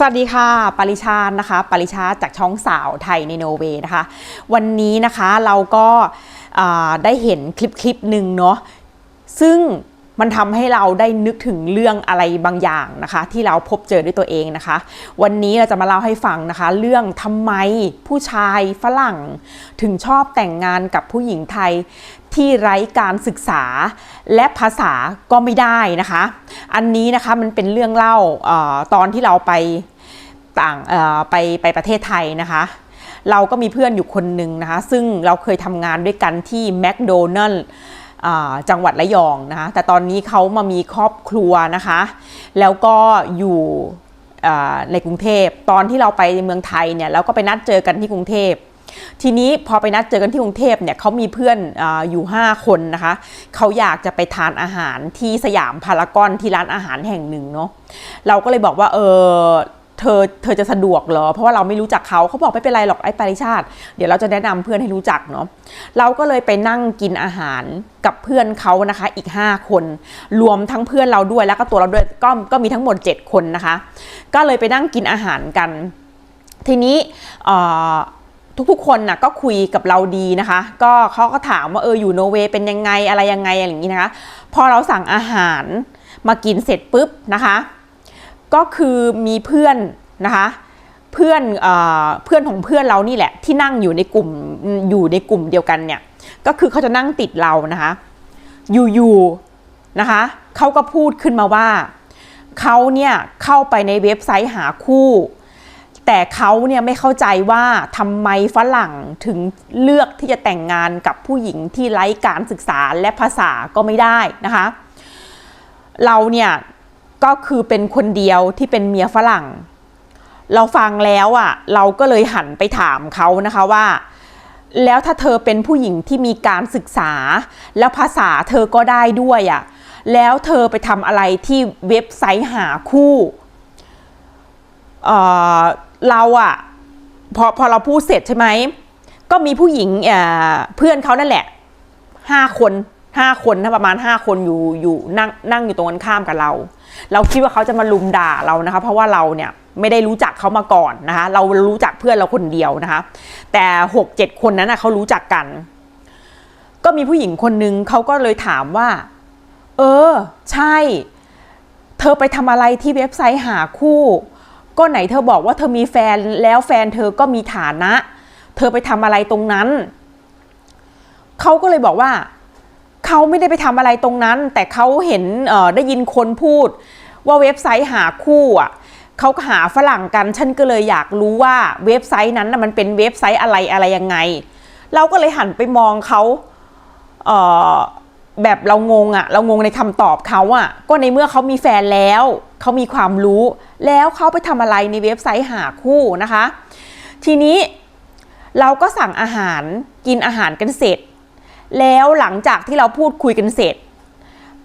สวัสดีค่ะ ปริชาตินะคะ ปริชาติจากช่องสาวไทยในโนเวย์นะคะ วันนี้นะคะเราก็ได้เห็นคลิปคลิปหนึ่งเนาะซึ่ง มันทำให้เราได้นึกถึงเรื่องอะไรบางอย่างนะคะ ที่เราพบเจอด้วยตัวเองนะคะ วันนี้เราจะมาเล่าให้ฟังนะคะ เรื่องทำไมผู้ชายฝรั่ง ถึงชอบแต่งงานกับผู้หญิงไทยที่ไร้การศึกษาและภาษาก็ไม่ได้นะคะ อันนี้นะคะมันเป็นเรื่องเล่าออตอนที่เราไปต่างไปไปประเทศไทยนะคะ เราก็มีเพื่อนอยู่คนหนึ่งนะคะ ซึ่งเราเคยทำงานด้วยกันที่แมคโดนัลล์ จังหวัดระยองนะคะแต่ตอนนี้เขามามีครอบครัวนะคะ แล้วก็อยู่ในกรุงเทพ ตอนที่เราไปเมืองไทยเนี่ยเราก็ไปนัดเจอกันที่กรุงเทพ ทีนี้พอไปนัดเจอกันที่กรุงเทพเนี่ยเขามีเพื่อนออยู่ 5 คนนะคะเขาอยากจะไปทานอาหารที่สยามพารากอนที่ร้านอาหารแห่งหนึ่งเนาะเราก็เลยบอกว่าเออ เธอเธอจะสะดวกเหรอ เพราะว่าเราไม่รู้จักเขาเขาบอกไม่เป็นไรหรอกไอ้ปริชาติ เดี๋ยวเราจะแนะนำเพื่อนให้รู้จักเนาะเราก็เลยไปนั่งกินอาหารกับเพื่อนเขานะคะอีก 5 คน รวมทั้งเพื่อนเราด้วยแล้วก็ตัวเราด้วยก็ก็มีทั้งหมด 7 คนนะคะ ก็เลยไปนั่งกินอาหารกัน ทีนี้ทุกๆ คนน่ะก็คุยกับเราดีนะคะ ก็เขาก็ถามว่าเอออยู่โนเวย์เป็นยังไงอะไรยังไงอะไรอย่างนี้นะคะ พอเราสั่งอาหารมากินเสร็จปุ๊บนะคะ ก็คือมีเพื่อนนะคะเพื่อนเอเพื่อนของเพื่อนเรานี่แหละ ที่นั่งอยู่ในกลุ่มอยู่ในกลุ่มเดียวกันเนี่ยก็คือเขาจะนั่งติดเรานะคะอยู่ๆนะคะเขาก็พูดขึ้นมาว่าเขาเนี่ยเข้าไปในเว็บไซต์หาคู่ แต่เขาเนี่ยไม่เข้าใจว่าทำไมฝรั่งถึงเลือกที่จะแต่งงานกับผู้หญิงที่ไร้การศึกษาและภาษาก็ไม่ได้นะคะ เราเนี่ย ก็คือเป็นคนเดียวที่เป็นเมียฝรั่ง เราฟังแล้วอะ เราก็เลยหันไปถามเขานะคะว่า แล้วถ้าเธอเป็นผู้หญิงที่มีการศึกษา แล้วภาษาเธอก็ได้ด้วยอะแล้วเธอไปทำอะไรที่เว็บไซต์หาคู่เเราอะพอพอเราพูดเสร็จใช่ไหมก็มีผู้หญิงเเพื่อนเขานั่นแหละห้าคน ห้าคนนะประมาณห้าคนอยู่อยู่นั่งนั่งอยู่ตรงกันข้ามกับเรา เราคิดว่าเขาจะมาลุมด่าเรานะคะ เพราะว่าเราเนี่ยไม่ได้รู้จักเขามาก่อนนะคะ เรารู้จักเพื่อนเราคนเดียวนะคะ แต่หกเจ็ดคนนั้นนะเขารู้จักกัน ก็มีผู้หญิงคนนึงเขาก็เลยถามว่า เออ ใช่ เธอไปทำอะไรที่เว็บไซต์หาคู่ ก็ไหนเธอบอกว่าเธอมีแฟนแล้วแฟนเธอก็มีฐานะ เธอไปทำอะไรตรงนั้นเขาก็เลยบอกว่า เขาไม่ได้ไปทำอะไรตรงนั้น แต่เขาเห็นได้ยินคนพูด ว่าเว็บไซต์หาคู่อะเขาหาฝรั่งกัน ฉันก็เลยอยากรู้ว่าเว็บไซต์นั้นมันเป็นเว็บไซต์อะไรอะไรยังไง เราก็เลยหันไปมองเขาเแบบเรางงอะเรางงในคำตอบเขาอะก็ในเมื่อเขามีแฟนแล้วเขามีความรู้ แล้วเขาไปทำอะไรในเว็บไซต์หาคู่นะคะ ทีนี้เราก็สั่งอาหารกินอาหารกันเสร็จ แล้วหลังจากที่เราพูดคุยกันเสร็จ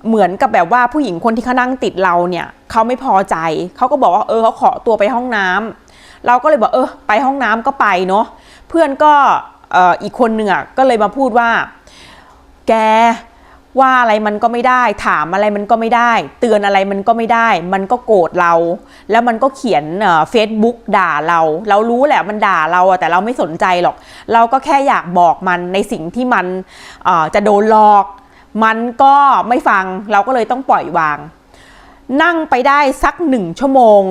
เหมือนกับแบบว่าผู้หญิงคนที่เขานั่งติดเราเนี่ยเขาไม่พอใจเขาก็บอกว่าเออเขาขอตัวไปห้องน้ำเราก็เลยบอกเออไปห้องน้ำก็ไปเนาะเพื่อนก็อีกคนหนึ่งอะก็เลยมาพูดว่า แก ว่าอะไรมันก็ไม่ได้ ถามอะไรมันก็ไม่ได้ เตือนอะไรมันก็ไม่ได้ มันก็โกรธเรา แล้วมันก็เขียนเฟซบุ๊กด่าเรา เรารู้แหละมันด่าเราอะแต่เราไม่สนใจหรอก เราก็แค่อยากบอกมันในสิ่งที่มันจะโดนหลอก มันก็ไม่ฟังเราก็เลยต้องปล่อยวาง นั่งไปได้สักหนึ่งชั่วโมง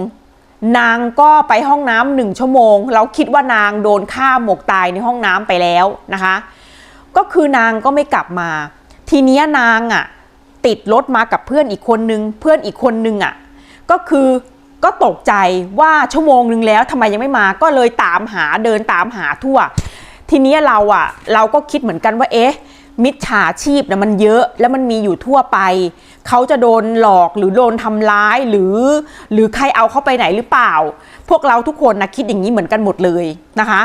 นางก็ไปห้องน้ำหนึ่งชั่วโมง เราคิดว่านางโดนฆ่าหมกตายในห้องน้ำไปแล้วนะคะ ก็คือนางก็ไม่กลับมา ทีเนี้ยนางอะติดรถมากับเพื่อนอีกคนนึง เพื่อนอีกคนนึงอะก็คือก็ตกใจว่าชั่วโมงนึงแล้วทำไมยังไม่มาก็เลยตามหาเดินตามหาทั่ว ทีนี้เราอะเราก็คิดเหมือนกันว่าเอ๊ะ มิจฉาชีพนะมันเยอะแล้วมันมีอยู่ทั่วไป เขาจะโดนหลอกหรือโดนทำร้ายหรือ หรือใครเอาเข้าไปไหนหรือเปล่า พวกเราทุกคนนะคิดอย่างนี้เหมือนกันหมดเลยนะคะ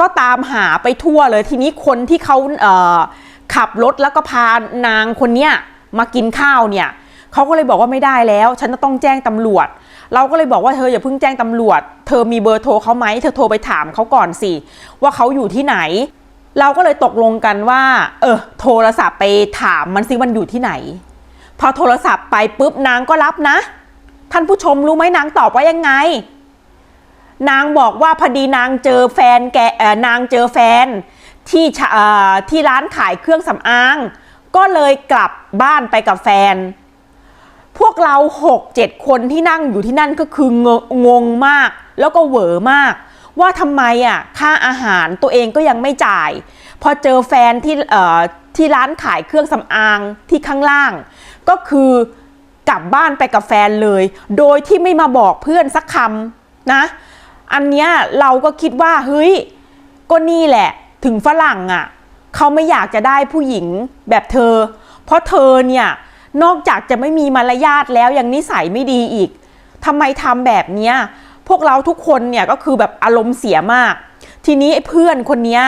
ก็ตามหาไปทั่วเลยทีนี้คนที่เขาเอ่อ ขับรถแล้วก็พานางคนเนี้ยมากินข้าวเนี่ยเขาก็เลยบอกว่าไม่ได้แล้ว ฉันจะต้องแจ้งตำรวจ เราก็เลยบอกว่าเธออย่าเพิ่งแจ้งตำรวจ เธอมีเบอร์โทรเขาไหมเธอโทรไปถามเขาก่อนสิว่าเขาอยู่ที่ไหน เราก็เลยตกลงกันว่า เออโทรศัพท์ไปถามมันสิมันอยู่ที่ไหน พอโทรศัพท์ไปปุ๊บนางก็รับนะ ท่านผู้ชมรู้ไหมนางตอบว่ายังไง นางบอกว่าพอดีนางเจอแฟนแกเออนางเจอแฟน ที่ที่ร้านขายเครื่องสำอาง ก็เลยกลับบ้านไปกับแฟน พวกเราหกเจ็ดคนที่นั่งอยู่ที่นั่นก็คืองงงมาก แล้วก็เหวอมาก ว่าทำไมอะค่าอาหารตัวเองก็ยังไม่จ่าย พอเจอแฟนที่เอ่อที่ร้านขายเครื่องสำอางที่ข้างล่าง ก็คือกลับบ้านไปกับแฟนเลย โดยที่ไม่มาบอกเพื่อนสักคำนะ อันเนี้ยเราก็คิดว่าเฮ้ยก็นี่แหละ ถึงฝรั่งอะ่ะเขาไม่อยากจะได้ผู้หญิงแบบเธอ เพราะเธอเนี่ยนอกจากจะไม่มีมารยาทแล้วยังนิสัยไม่ดีอีกทำไมทำแบบเนี้ยพวกเราทุกคนเนี่ยก็คือแบบอารมณ์เสียมาก ทีนี้ไอ้เพื่อนคนเนี้ย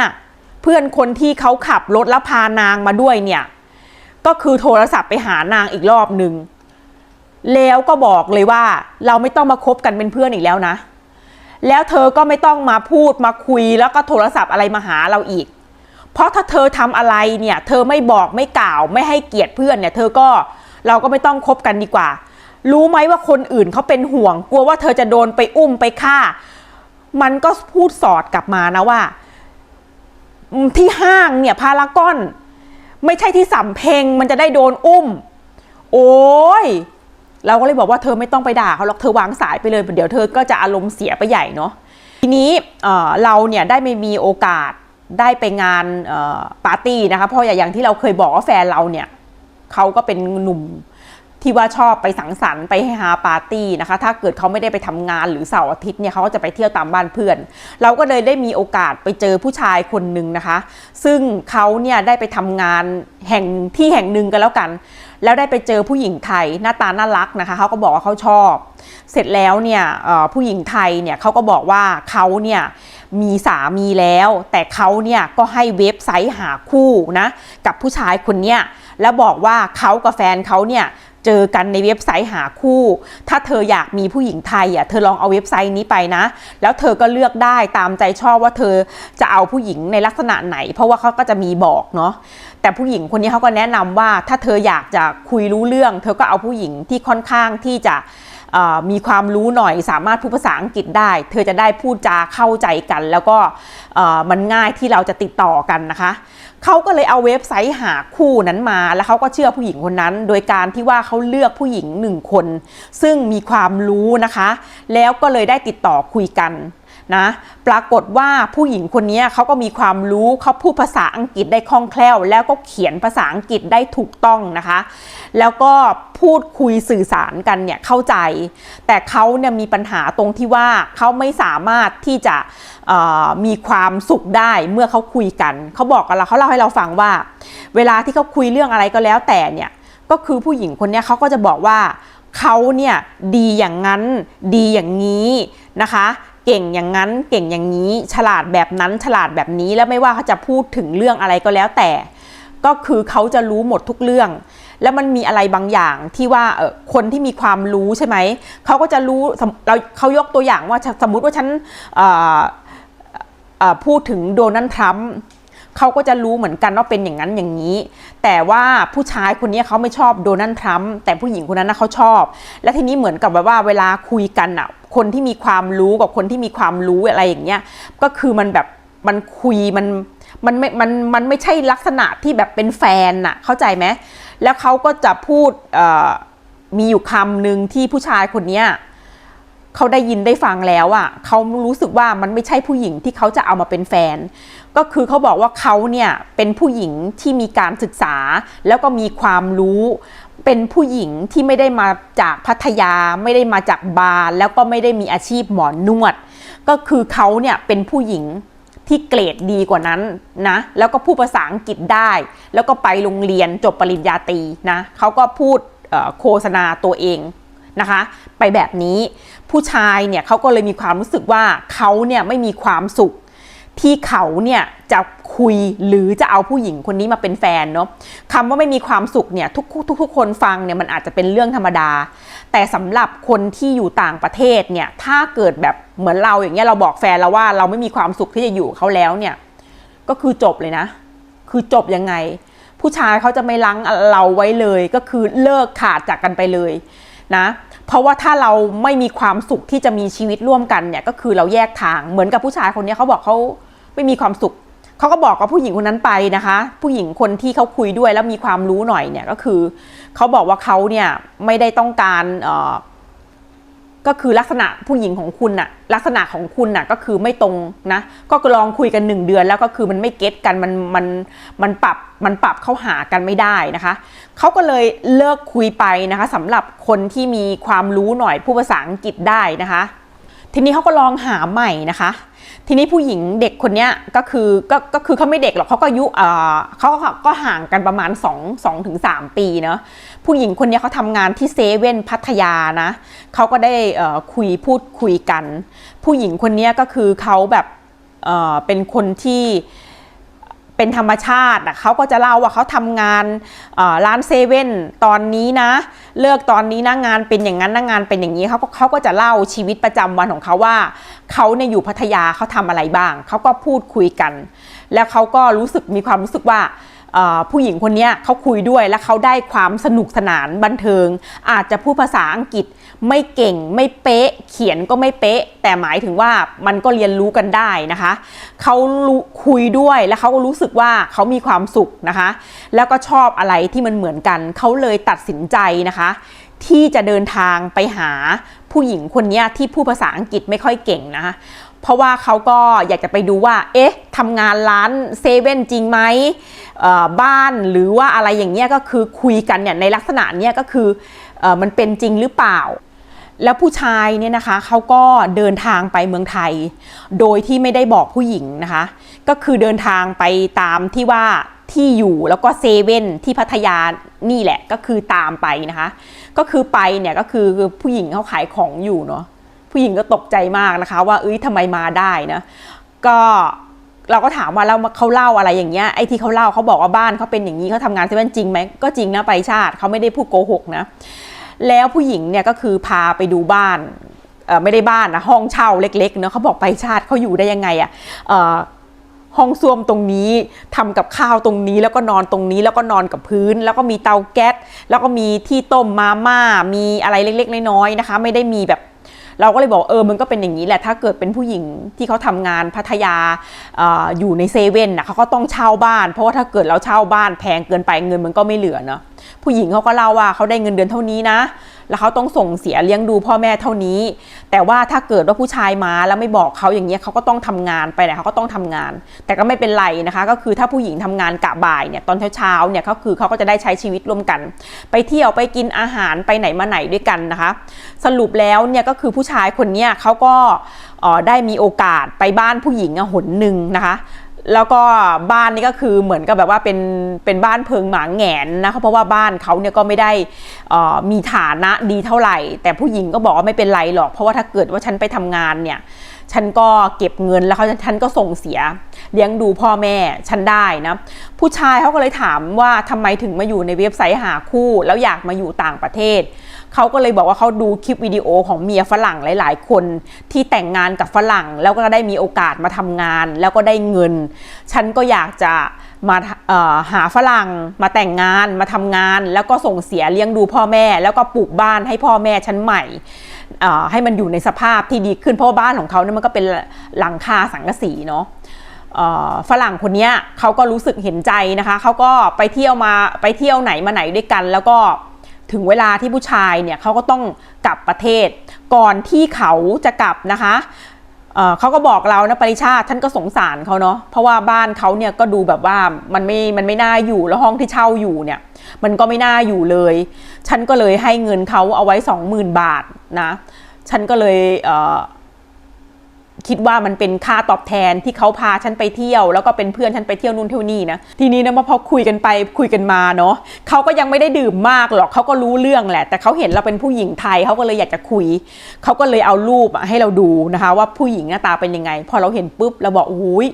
เพื่อนคนที่เขาขับรถแล้วพานางมาด้วยเนี่ยก็คือโทรศัพท์ไปหานางอีกรอบหนึ่งแล้วก็บอกเลยว่าเราไม่ต้องมาคบกันเป็นเพื่อนอีกแล้วนะ แล้วเธอก็ไม่ต้องมาพูดมาคุยแล้วก็โทรศัพท์อะไรมาหาเราอีก เพราะถ้าเธอทำอะไรเนี่ยเธอไม่บอกไม่กล่าวไม่ให้เกียรติเพื่อนเนี่ยเธอก็เราก็ไม่ต้องคบกันดีกว่า รู้ไหมว่าคนอื่นเขาเป็นห่วง กลัวว่าเธอจะโดนไปอุ้มไปฆ่า มันก็พูดสอดกลับมานะว่า ที่ห้างเนี่ยพารากอน ไม่ใช่ที่สำเพงมันจะได้โดนอุ้ม โอ้ย เราก็เลยบอกว่าเธอไม่ต้องไปด่าเขาหรอกเธอวางสายไปเลยเดี๋ยวเธอก็จะอารมณ์เสียไปใหญ่เนาะทีนี้เเราเนี่ยได้ไม่มีโอกาสได้ไปงานปาร์ตี้นะคะเพราะอย่างที่เราเคยบอกว่าแฟนเราเนี่ยเขาก็เป็นหนุ่มที่ว่าชอบไปสังสรรค์ไปหาปาร์ตี้นะคะ ถ้าเกิดเขาไม่ได้ไปทำงานหรือเสาร์อาทิตย์เนี่ยเขาก็จะไปเที่ยวตามบ้านเพื่อน เราก็เลยได้มีโอกาสไปเจอผู้ชายคนหนึ่งนะคะ ซึ่งเขาเนี่ยได้ไปทำงานแห่งที่แห่งหนึ่งกันแล้วกัน แล้วได้ไปเจอผู้หญิงไทยหน้าตาน่ารักนะคะเขาก็บอกว่าเขาชอบ เสร็จแล้วเนี่ยผู้หญิงไทยเนี่ยเขาก็บอกว่าเขาเนี่ยมีสามีแล้ว แต่เขาเนี่ยก็ให้เว็บไซต์หาคู่นะกับผู้ชายคนเนี้ยแล้วบอกว่าเขากับแฟนเขาเนี่ย เจอกันในเว็บไซต์หาคู่ ถ้าเธออยากมีผู้หญิงไทยอะเธอลองเอาเว็บไซต์นี้ไปนะ แล้วเธอก็เลือกได้ตามใจชอบว่าเธอจะเอาผู้หญิงในลักษณะไหน เพราะว่าเขาก็จะมีบอกเนาะแต่ผู้หญิงคนนี้เขาก็แนะนำว่าถ้าเธออยากจะคุยรู้เรื่อง เธอก็เอาผู้หญิงที่ค่อนข้างที่จะมีความรู้หน่อยสามารถพูดภาษาอังกฤษได้ เธอจะได้พูดจาเข้าใจกัน แล้วก็มันง่ายที่เราจะติดต่อกันนะคะ เขาก็เลยเอาเว็บไซต์หาคู่นั้นมา แล้วเขาก็เชื่อผู้หญิงคนนั้น โดยการที่ว่าเขาเลือกผู้หญิงหนึ่งคน ซึ่งมีความรู้นะคะ แล้วก็เลยได้ติดต่อคุยกัน นะปรากฏว่าผู้หญิงคนนี้เขาก็มีความรู้เขาพูดภาษาอังกฤษได้คล่องแคล่ว แล้วก็เขียนภาษาอังกฤษได้ถูกต้องนะคะ แล้วก็พูดคุยสื่อสารกันเนี่ยเข้าใจ แต่เขาเนี่ยมีปัญหาตรงที่ว่าเขาไม่สามารถที่จะมีความสุขได้เมื่อเขาคุยกันเขาบอกกับเราเขาเล่าให้เราฟังว่า เวลาที่เขาคุยเรื่องอะไรก็แล้วแต่เนี่ยก็คือผู้หญิงคนนี้เขาก็จะบอกว่าเขาเนี่ยดีอย่างนั้นดีอย่างนี้นะคะ เก่งอย่างนั้นเก่งอย่างนี้ ฉลาดแบบนั้นฉลาดแบบนี้แล้วไม่ว่าเขาจะพูดถึงเรื่องอะไรก็แล้วแต่ ก็คือเขาจะรู้หมดทุกเรื่อง แล้วมันมีอะไรบางอย่างที่ว่าเออคนที่มีความรู้ใช่ไหมเขาก็จะรู้เราเขายกตัวอย่างว่าสมมุติว่าฉันพูดถึงโดนัลด์ทรัมป์เขาก็จะรู้เหมือนกันว่าเป็นอย่างนั้นอย่างนี้ แต่ว่าผู้ชายคนนี้เขาไม่ชอบโดนัลด์ทรัมป์แต่ผู้หญิงคนนั้นนะเขาชอบ และทีนี้เหมือนกับแบบว่าเวลาคุยกันอะ คนที่มีความรู้กับคนที่มีความรู้อะไรอย่างเงี้ยก็คือมันแบบมันคุยมันมันไม่มันมันไม่ใช่ลักษณะที่แบบเป็นแฟนน่ะเข้าใจไหมแล้วเขาก็จะพูดมีอยู่คำหนึ่งที่ผู้ชายคนเนี้ยเขาได้ยินได้ฟังแล้วอะ่ะเขารู้สึกว่ามันไม่ใช่ผู้หญิงที่เขาจะเอามาเป็นแฟน ก็คือเขาบอกว่าเขาเนี่ยเป็นผู้หญิงที่มีการศึกษาแล้วก็มีความรู้ เป็นผู้หญิงที่ไม่ได้มาจากพัทยาไม่ได้มาจากบาร์แล้วก็ไม่ได้มีอาชีพหมอนนวด ก็คือเขาเนี่ยเป็นผู้หญิงที่เกรดดีกว่านั้นนะ แล้วก็พูดภาษาอังกฤษได้ แล้วก็ไปโรงเรียนจบปริญญาตรีนะเขาก็พูดโฆษณาตัวเองนะคะ ไปแบบนี้ผู้ชายเนี่ยเขาก็เลยมีความรู้สึกว่าเขาเนี่ยไม่มีความสุข ที่เขาเนี่ยจะคุยหรือจะเอาผู้หญิงคนนี้มาเป็นแฟนเนาะคำว่าไม่มีความสุขเนี่ยทุกทุกทุกคนฟังเนี่ยมันอาจจะเป็นเรื่องธรรมดา แต่สำหรับคนที่อยู่ต่างประเทศเนี่ยถ้าเกิดแบบเหมือนเราอย่างเงี้ยเราบอกแฟนเราว่าเราไม่มีความสุขที่จะอยู่เขาแล้วเนี่ยก็คือจบเลยนะ คือจบยังไง ผู้ชายเขาจะไม่ลังเราไว้เลย ก็คือเลิกขาดจากกันไปเลยนะเพราะว่าถ้าเราไม่มีความสุขที่จะมีชีวิตร่วมกันเนี่ยก็คือเราแยกทางเหมือนกับผู้ชายคนนี้เขาบอกเขา ไม่มีความสุขเขาก็บอกกับผู้หญิงคนนั้นไปนะคะ ผู้หญิงคนที่เขาคุยด้วยแล้วมีความรู้หน่อยเนี่ยก็คือเขาบอกว่าเขาเนี่ยไม่ได้ต้องการเอ่อก็คือลักษณะผู้หญิงของคุณน่ะลักษณะของคุณน่ะก็คือไม่ตรงนะก็ลองคุยกันหนึ่งเดือนแล้วก็คือมันไม่เก็ตกันมันมันมันปรับมันปรับเข้าหากันไม่ได้นะคะเขาก็เลยเลิกคุยไปนะคะสำหรับคนที่มีความรู้หน่อยผู้ภาษาอังกฤษได้นะคะ ทีนี้เขาก็ลองหาใหม่นะคะ ทีนี้ผู้หญิงเด็กคนนี้ก็คือก็ก็คือเขาไม่เด็กหรอกเขาก็อายุเอ่อเขาก็ห่างกันประมาณ2 2ถึง3ปีเนาะผู้หญิงคนนี้เขาทำงานที่เซเว่นพัทยานะเขาก็ได้คุยพูดคุยกัน ผู้หญิงคนนี้ก็คือเขาแบบเเป็นคนที่ เป็นธรรมชาติเขาก็จะเล่าว่าเขาทำงานร้านเซเว่นตอนนี้นะ เลิกตอนนี้นะงานเป็นอย่างนั้นนะงานเป็นอย่างนี้เขาก็เขาก็จะเล่าชีวิตประจำวันของเขาว่าเขาเนี่ยอยู่พัทยาเขาทำอะไรบ้างเขาก็พูดคุยกัน แล้วเขาก็รู้สึกมีความรู้สึกว่าผู้หญิงคนนี้เขาคุยด้วยแล้วเขาได้ความสนุกสนานบันเทิง อาจจะพูดภาษาอังกฤษ ไม่เก่งไม่เป๊ะ เขียนก็ไม่เป๊ะ แต่หมายถึงว่ามันก็เรียนรู้กันได้นะคะเขาคุยด้วยแล้วเขาก็รู้สึกว่าเขามีความสุขนะคะ แล้วก็ชอบอะไรที่มันเหมือนกันเขาเลยตัดสินใจนะคะ ที่จะเดินทางไปหาผู้หญิงคนนี้ที่พูดภาษาอังกฤษไม่ค่อยเก่งนะคะเพราะว่าเขาก็อยากจะไปดูว่า เอ๊ะทำงานร้านเซเว่นจริงไหมบ้านหรือว่าอะไรอย่างเงี้ยก็คือคุยกันเนี่ยในลักษณะเนี้ยก็คืออมันเป็นจริงหรือเปล่า แล้วผู้ชายเนี่ยนะคะเขาก็เดินทางไปเมืองไทย โดยที่ไม่ได้บอกผู้หญิงนะคะ ก็คือเดินทางไปตามที่ว่าที่อยู่แล้วก็เซเว่นที่พัทยานี่แหละก็คือตามไปนะคะ ก็คือไปเนี่ยก็คือผู้หญิงเขาขายของอยู่เนาะผู้หญิงก็ตกใจมากนะคะ ว่าเอ้ยทำไมมาได้นะก็เราก็ถามว่าแล้วเขาเล่าอะไรอย่างเงี้ยไอ้ที่เขาเล่าเขาบอกว่าบ้านเขาเป็นอย่างนี้เขาทำงานเซเว่นจริงไหมก็จริงนะไปชาติเขาไม่ได้พูดโกหกนะ แล้วผู้หญิงเนี่ยก็คือพาไปดูบ้านไม่ได้บ้านนะห้องเช่าเล็กๆเนาะเขาบอกไปชาติเขาอยู่ได้ยังไงอะ่ะห้องส้วมตรงนี้ทำกับข้าวตรงนี้แล้วก็นอนตรงนี้แล้วก็นอนกับพื้น แล้วก็มีเตาแก๊สแล้วก็มีที่ต้มมาม่ามีอะไรเล็ก ๆ น้อยๆนะคะ ไม่ได้มีแบบ เราก็เลยบอกเออมันก็เป็นอย่างนี้แหละถ้าเกิดเป็นผู้หญิงที่เขาทำงานพัทยาอออยู่ในเซเว่นนะเขาก็ต้องเช่าบ้าน เพราะว่าถ้าเกิดเราเช่าบ้านแพงเกินไปเงินมันก็ไม่เหลือเนาะผู้หญิงเขาก็เล่าว่าเขาได้เงินเดือนเท่านี้นะ แล้วเขาต้องส่งเสียเลี้ยงดูพ่อแม่เท่านี้ แต่ว่าถ้าเกิดว่าผู้ชายมาแล้วไม่บอกเขาอย่างเงี้ยเขาก็ต้องทำงานไปไหนเขาก็ต้องทำงาน แต่ก็ไม่เป็นไรนะคะ ก็คือถ้าผู้หญิงทำงานกะบ่ายเนี่ยตอนเช้าๆเนี่ยเขาคือเขาก็จะได้ใช้ชีวิตร่วมกัน ไปเที่ยวไปกินอาหารไปไหนมาไหนด้วยกันนะคะ สรุปแล้วเนี่ยก็คือผู้ชายคนเนี้ยเขาก็เอ่อได้มีโอกาสไปบ้านผู้หญิงอหนหนึ่งนะคะ แล้วก็บ้านนี้ก็คือเหมือนกับแบบว่าเป็นเป็นบ้านเพิงหมาแงนนะคะเพราะว่าบ้านเขาเนี่ยก็ไม่ได้อ่อมีฐานะดีเท่าไหร่ แต่ผู้หญิงก็บอกว่าไม่เป็นไรหรอก เพราะว่าถ้าเกิดว่าฉันไปทำงานเนี่ยฉันก็เก็บเงินแล้วเขาฉันก็ส่งเสียเลี้ยงดูพ่อแม่ฉันได้นะผู้ชายเขาก็เลยถามว่าทำไมถึงมาอยู่ในเว็บไซต์หาคู่ แล้วอยากมาอยู่ต่างประเทศ เขาก็เลยบอกว่าเขาดูคลิปวิดีโอของเมียฝรั่งหลาย ๆ คนที่แต่งงานกับฝรั่ง แล้วก็ได้มีโอกาสมาทำงาน แล้วก็ได้เงิน ฉันก็อยากจะมาหาฝรั่งมาแต่งงานมาทำงาน แล้วก็ส่งเสียเลี้ยงดูพ่อแม่ แล้วก็ปลูกบ้านให้พ่อแม่ฉันใหม่ให้มันอยู่ในสภาพที่ดีขึ้นเพราะว่าบ้านของเขาเนี่ยมันก็เป็นหลังคาสังกะสีเนาะฝรั่งคนนี้เขาก็รู้สึกเห็นใจนะคะ เขาก็ไปเที่ยวมาไปเที่ยวไหนมาไหนด้วยกัน แล้วก็ ถึงเวลาที่ผู้ชายเนี่ยเขาก็ต้องกลับประเทศ ก่อนที่เขาจะกลับนะคะเเขาก็บอกเรานะปริชาติท่านก็สงสารเขาเนาะเพราะว่าบ้านเขาเนี่ยก็ดูแบบว่ามันไม่มันไม่น่าอยู่แล้วห้องที่เช่าอยู่เนี่ย มันก็ไม่น่าอยู่เลย ฉันก็เลยให้เงินเขาเอาไว้สองหมื่นบาทนะ ฉันก็เลยเคิดว่ามันเป็นค่าตอบแทนที่เขาพาฉันไปเที่ยว แล้วก็เป็นเพื่อนฉันไปเที่ยวนู่นเที่ยวนี่นะทีนี้นะพอคุยกันไปคุยกันมาเนาะเขาก็ยังไม่ได้ดื่มมากหรอกเขาก็รู้เรื่องแหละ แต่เขาเห็นเราเป็นผู้หญิงไทยเขาก็เลยอยากจะคุยเขาก็เลยเอารูปให้เราดูนะคะ ว่าผู้หญิงหน้าตาเป็นยังไง พอเราเห็นปุ๊บเราบอกอุ้ย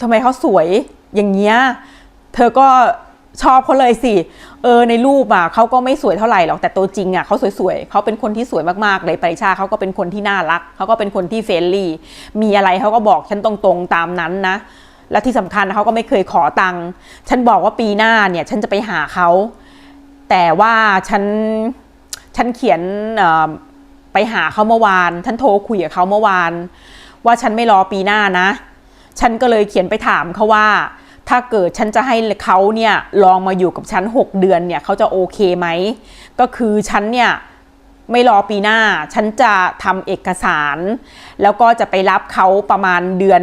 ทำไมเขาสวยอย่างเงี้ยเธอก็ ชอบเขาเลยสิ เออในรูปอะเขาก็ไม่สวยเท่าไหร่หรอกแต่ตัวจริงอะเขาสวยๆเขาเป็นคนที่สวยมากๆเลยปริชาเขาก็เป็นคนที่น่ารักเขาก็เป็นคนที่เฟรนลี่ มีอะไรเขาก็บอกฉันตรงๆตามนั้นนะ และที่สำคัญเขาก็ไม่เคยขอตังค์ฉันบอกว่าปีหน้าเนี่ยฉันจะไปหาเขาแต่ว่าฉันฉันเขียนไปหาเขาเมื่อวาน ฉันโทรคุยกับเขาเมื่อวาน ว่าฉันไม่รอปีหน้านะ ฉันก็เลยเขียนไปถามเขาว่า ถ้าเกิดฉันจะให้เขาเนี่ยลองมาอยู่กับฉัน 6 เดือนเนี่ยเขาจะโอเคไหม ก็คือฉันเนี่ยไม่รอปีหน้า ฉันจะทำเอกสาร แล้วก็จะไปรับเขาประมาณเดือน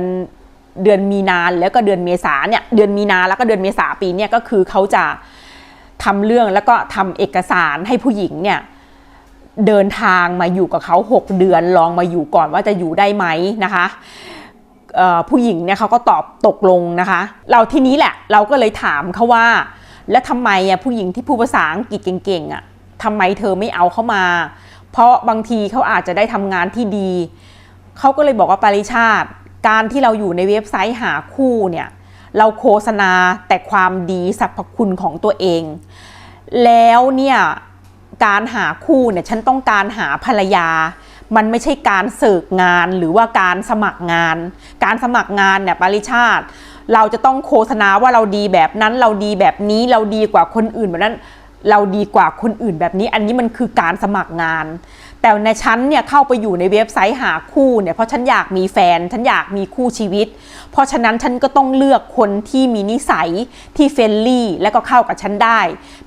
เดือนมีนาแล้วก็เดือนเมษาเนี่ยเดือนมีนาแล้วก็เดือนเมษาปีเนี่ยก็คือเขาจะทำเรื่องแล้วก็ทำเอกสารให้ผู้หญิงเนี่ยเดินทางมาอยู่กับเขา 6 เดือนลองมาอยู่ก่อนว่าจะอยู่ได้ไหมนะคะ ผู้หญิงเนี่ยเขาก็ตอบตกลงนะคะ เราทีนี้แหละเราก็เลยถามเขาว่า แล้วทำไมอะผู้หญิงที่พูดภาษาอังกฤษเก่งๆอะทำไมเธอไม่เอาเข้ามา เพราะบางทีเขาอาจจะได้ทำงานที่ดีเขาก็เลยบอกว่าปริชาติ การที่เราอยู่ในเว็บไซต์หาคู่เนี่ยเราโฆษณาแต่ความดีสรรพคุณของตัวเอง แล้วเนี่ยการหาคู่เนี่ยฉันต้องการหาภรรยา มันไม่ใช่การเสิร์ฟงานหรือว่าการสมัครงาน การสมัครงานเนี่ยปริชาติ เราจะต้องโฆษณาว่าเราดีแบบนั้น เราดีแบบนี้เราดีกว่าคนอื่นแบบนั้น เราดีกว่าคนอื่นแบบนี้ อันนี้มันคือการสมัครงาน แต่ในฉันเนี่ยเข้าไปอยู่ในเว็บไซต์หาคู่เนี่ยเพราะฉันอยากมีแฟน ฉันอยากมีคู่ชีวิต เพราะฉะนั้นฉันก็ต้องเลือกคนที่มีนิสัยที่เฟรนลี่และก็เข้ากับฉันได้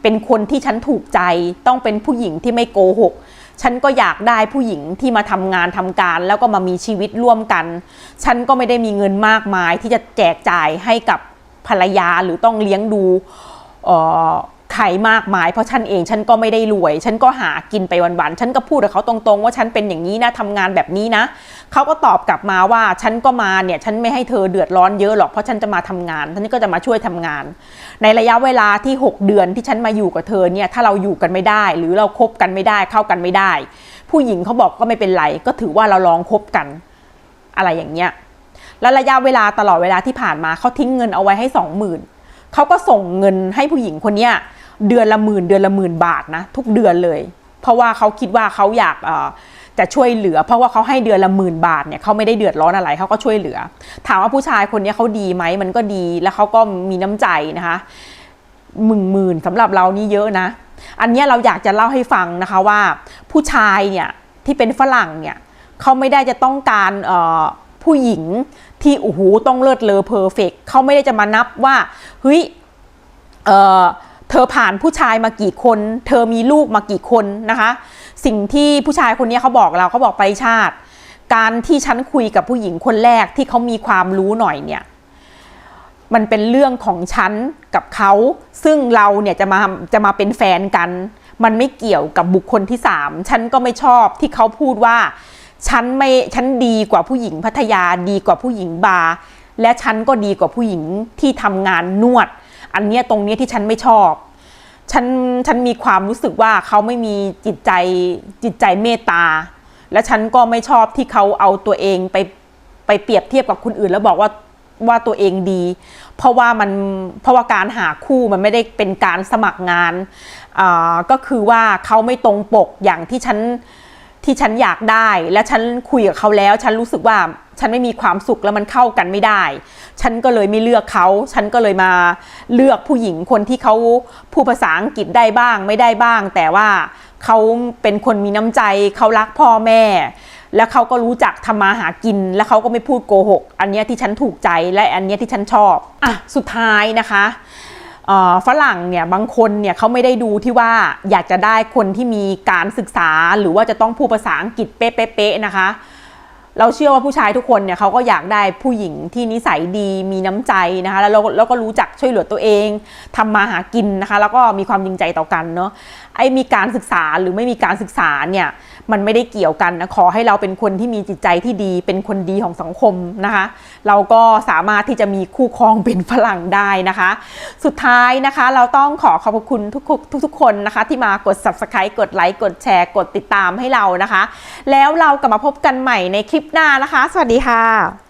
เป็นคนที่ฉันถูกใจ ต้องเป็นผู้หญิงที่ไม่โกหก ฉันก็อยากได้ผู้หญิงที่มาทำงานทำการ แล้วก็มามีชีวิตร่วมกัน ฉันก็ไม่ได้มีเงินมากมายที่จะแจกจ่ายให้กับภรรยาหรือต้องเลี้ยงดูเอ่อ ใครมากมายเพราะฉันเองฉันก็ไม่ได้รวย ฉันก็หากินไปวันๆฉันก็พูดกับเขาตรงๆ ว่าฉันเป็นอย่างนี้นะทำงานแบบนี้นะเขาก็ตอบกลับมาว่าฉันก็มาเนี่ยฉันไม่ให้เธอเดือดร้อนเยอะหรอกเพราะฉันจะมาทำงานฉันก็จะมาช่วยทำงาน ในระยะเวลาที่ 6 เดือนที่ฉันมาอยู่กับเธอเนี่ยถ้าเราอยู่กันไม่ได้ หรือเราคบกันไม่ได้เข้ากันไม่ได้ ผู้หญิงเขาบอกก็ไม่เป็นไรก็ถือว่าเราลองคบกันอะไรอย่างเงี้ยแล้วระยะเวลาตลอดเวลาที่ผ่านมาเขาทิ้งเงินเอาไว้ให้สองหมื่นเขาก็ส่งเงินให้ผู้หญิงคนเนี้ย เดือนละหมื่นเดือนละหมื่นบาทนะทุกเดือนเลย เพราะว่าเขาคิดว่าเขาอยากจะช่วยเหลือ เพราะว่าเขาให้เดือนละหมื่นบาทเนี่ยเขาไม่ได้เดือดร้อนอะไรเขาก็ช่วยเหลือ ถามว่าผู้ชายคนนี้เขาดีไหมมันก็ดีแล้วเขาก็มีน้ำใจนะคะหมื่นหมื่นสำหรับเรานี่เยอะนะ อันนี้เราอยากจะเล่าให้ฟังนะคะว่าผู้ชายเนี่ยที่เป็นฝรั่งเนี่ยเขาไม่ได้จะต้องการผู้หญิงที่โอ้โหต้องเลิศเลอเพอร์เฟกเขาไม่ได้จะมานับว่าเฮ้ยเออ เธอผ่านผู้ชายมากี่คน เธอมีลูกมากี่คนนะคะ สิ่งที่ผู้ชายคนนี้เขาบอกเราเขาบอกไปชาติ การที่ฉันคุยกับผู้หญิงคนแรกที่เขามีความรู้หน่อยเนี่ยมันเป็นเรื่องของฉันกับเขาซึ่งเราเนี่ยจะมาจะมาเป็นแฟนกัน มันไม่เกี่ยวกับบุคคลที่สามฉันก็ไม่ชอบที่เขาพูดว่า ฉันไม่ฉันดีกว่าผู้หญิงพัทยาดีกว่าผู้หญิงบาร์และฉันก็ดีกว่าผู้หญิงที่ทำงานนวด อันเนี้ยตรงเนี้ยที่ฉันไม่ชอบ ฉันฉันมีความรู้สึกว่าเขาไม่มีจิตใจจิตใจเมตตา และฉันก็ไม่ชอบที่เขาเอาตัวเองไปไปเปรียบเทียบกับคนอื่น แล้วบอกว่าว่าตัวเองดี เพราะว่ามันเพราะว่าการหาคู่มันไม่ได้เป็นการสมัครงานอ่าก็คือว่าเขาไม่ตรงปกอย่างที่ฉัน ที่ฉันอยากได้ และฉันคุยกับเขาแล้ว ฉันรู้สึกว่าฉันไม่มีความสุขแล้วมันเข้ากันไม่ได้ ฉันก็เลยไม่เลือกเขา ฉันก็เลยมาเลือกผู้หญิงคนที่เขาพูดภาษาอังกฤษได้บ้างไม่ได้บ้าง แต่ว่าเขาเป็นคนมีน้ำใจเขารักพ่อแม่ แล้วเขาก็รู้จักทำมาหากิน แล้วเขาก็ไม่พูดโกหก อันนี้ที่ฉันถูกใจและอันนี้ที่ฉันชอบอะสุดท้ายนะคะ ฝรั่งเนี่ยบางคนเนี่ยเขาไม่ได้ดูที่ว่าอยากจะได้คนที่มีการศึกษาหรือว่าจะต้องพูดภาษาอังกฤษเป๊ะๆนะคะ เราเชื่อว่าผู้ชายทุกคนเนี่ยเขาก็อยากได้ผู้หญิงที่นิสัยดีมีน้ำใจนะคะแล้วเราก็รู้จักช่วยเหลือตัวเองทำมาหากินนะคะ แล้วก็มีความจริงใจต่อกันเนาะไอ้มีการศึกษาหรือไม่มีการศึกษาเนี่ย มันไม่ได้เกี่ยวกันนะขอให้เราเป็นคนที่มีจิตใจที่ดี เป็นคนดีของสังคมนะคะ เราก็สามารถที่จะมีคู่ครองเป็นฝรั่งได้นะคะ สุดท้ายนะคะ เราต้องขอขอบพระคุณทุกทุกทุกคนนะคะ ที่มากด subscribe กดไลค์กดแชร์ กดติดตามให้เรานะคะ แล้วเรากลับมาพบกันใหม่ในคลิปหน้านะคะ สวัสดีค่ะ